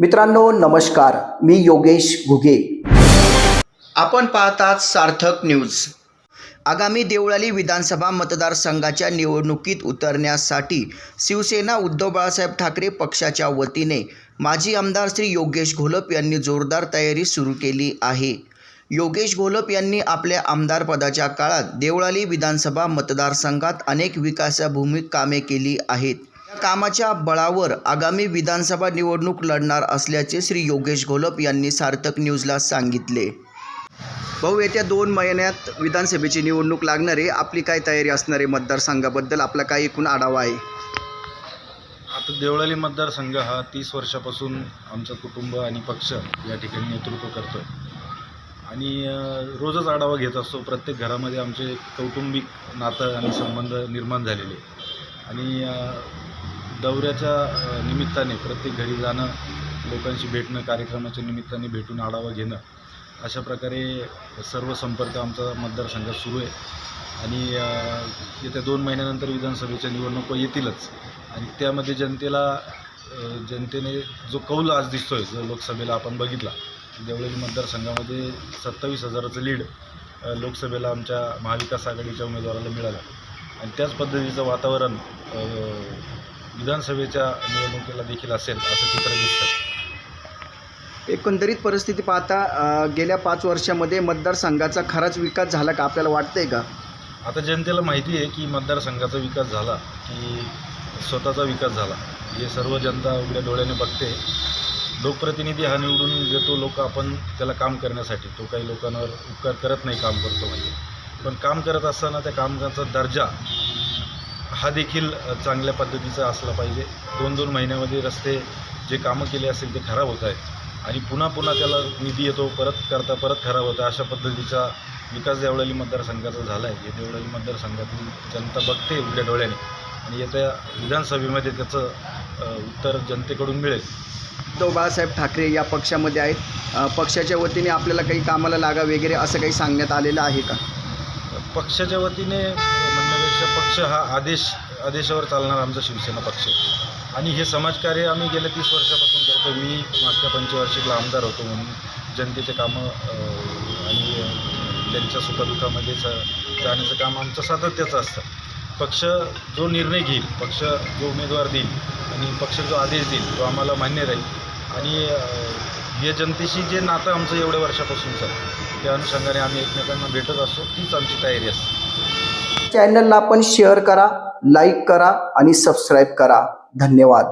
मित्रांनो नमस्कार. मी योगेश घुगे. आपण पाहतात सार्थक न्यूज. आगामी देवळाली विधानसभा मतदारसंघाच्या निवडणुकीत उतरण्यासाठी शिवसेना उद्धव बाळासाहेब ठाकरे पक्षाच्या वतीने माजी आमदार श्री योगेश घोलप यांनी जोरदार तयारी सुरू केली आहे. योगेश घोलप यांनी आपल्या आमदारपदाच्या काळात देवळाली विधानसभा मतदारसंघात अनेक विकासभूमी कामे केली आहेत. कामाच्या बळावर आगामी विधानसभा निवडणूक लढणार असल्याचे श्री योगेश घोलप यांनी सार्थक न्यूजला सांगितले. भाऊ येत्या दोन महिन्यात विधानसभेची निवडणूक लागणार आहे आपली काय तयारी असणार आहे मतदारसंघाबद्दल आपला काय एकूण आढावा आहे? आता देवळाली मतदारसंघ हा तीस वर्षापासून आमचं कुटुंब आणि पक्ष या ठिकाणी नेतृत्व करतो आहे आणि रोजच आढावा घेत असतो. प्रत्येक घरामध्ये आमचे कौटुंबिक नातं आणि संबंध निर्माण झालेले. आणि दौऱ्याच्या निमित्ताने प्रत्येक घरी जाणं लोकांशी भेटणं कार्यक्रमाच्या निमित्ताने भेटून आढावा घेणं अशा प्रकारे सर्व संपर्क आमचा मतदारसंघात सुरू आहे. आणि येत्या दोन महिन्यानंतर विधानसभेच्या निवडणुका येतीलच. आणि त्यामध्ये जनतेला जनतेने जो कौल आज दिसतोय जो लोकसभेला आपण बघितला देवळी मतदारसंघामध्ये सत्तावीस हजाराचं लीड लोकसभेला आमच्या महाविकास आघाडीच्या उमेदवाराला मिळालं. आणि त्याच पद्धतीचं वातावरण विधानसभेच्या निवडणुकीला देखील असेल असं चित्र दिसतं एकंदरीत परिस्थिती पाहता अ, गेल्या पाच वर्षामध्ये मतदारसंघाचा खराच विकास झाला का? आपल्याला वाटतंय का? आता जनतेला माहिती आहे की मतदारसंघाचा विकास झाला की स्वतःचा विकास झाला. हे सर्व जनता उघड्या डोळ्याने बघते. लोकप्रतिनिधी हा निवडून देतो लोक आपण त्याला काम करण्यासाठी. तो काही लोकांवर उपकार करत नाही काम करतो म्हणजे. पण काम करत असताना त्या कामाचा दर्जा हा देखील चांगल्या पद्धतीचा असला पाहिजे. दोन दोन महिन्यामध्ये रस्ते जे कामं केले असतील ते खराब होत आहेत. आणि पुन्हा पुन्हा त्याला निधी येतो परत करता परत खराब होतं अशा पद्धतीचा विकास देवळाली मतदारसंघाचा झाला आहे हे देवळाली मतदारसंघातील जनता बघते उघड्या डोळ्याने. आणि येत्या विधानसभेमध्ये त्याचं उत्तर जनतेकडून मिळेल. उद्धव बाळासाहेब ठाकरे या पक्षामध्ये आहेत. पक्षाच्या वतीने आपल्याला काही कामाला लागा वगैरे असं काही सांगण्यात आलेलं आहे का? पक्षाच्या वतीने पक्ष हा आदेश आदेशावर चालणारा आमचा शिवसेना पक्ष आणि हे समाजकार्य आम्ही गेल्या तीस वर्षापासून करतो मी मागच्या पंचवार्षिकला आमदार होतो म्हणून जनतेचे कामं आणि त्यांच्या सुखदुःखामध्ये स जाण्याचं काम आमचं सातत्याचं असतं. पक्ष जो निर्णय घेईल पक्ष जो उमेदवार देईल आणि पक्ष जो आदेश देईल तो आम्हाला मान्य राहील. आणि हे जनतेशी जे नातं आमचं एवढ्या वर्षापासूनचं त्या अनुषंगाने आम्ही एकमेकांना भेटत असतो. तीच आमची तयारी असते. चॅनलला आपण शेअर करा लाईक करा आणि सबस्क्राईब करा. धन्यवाद.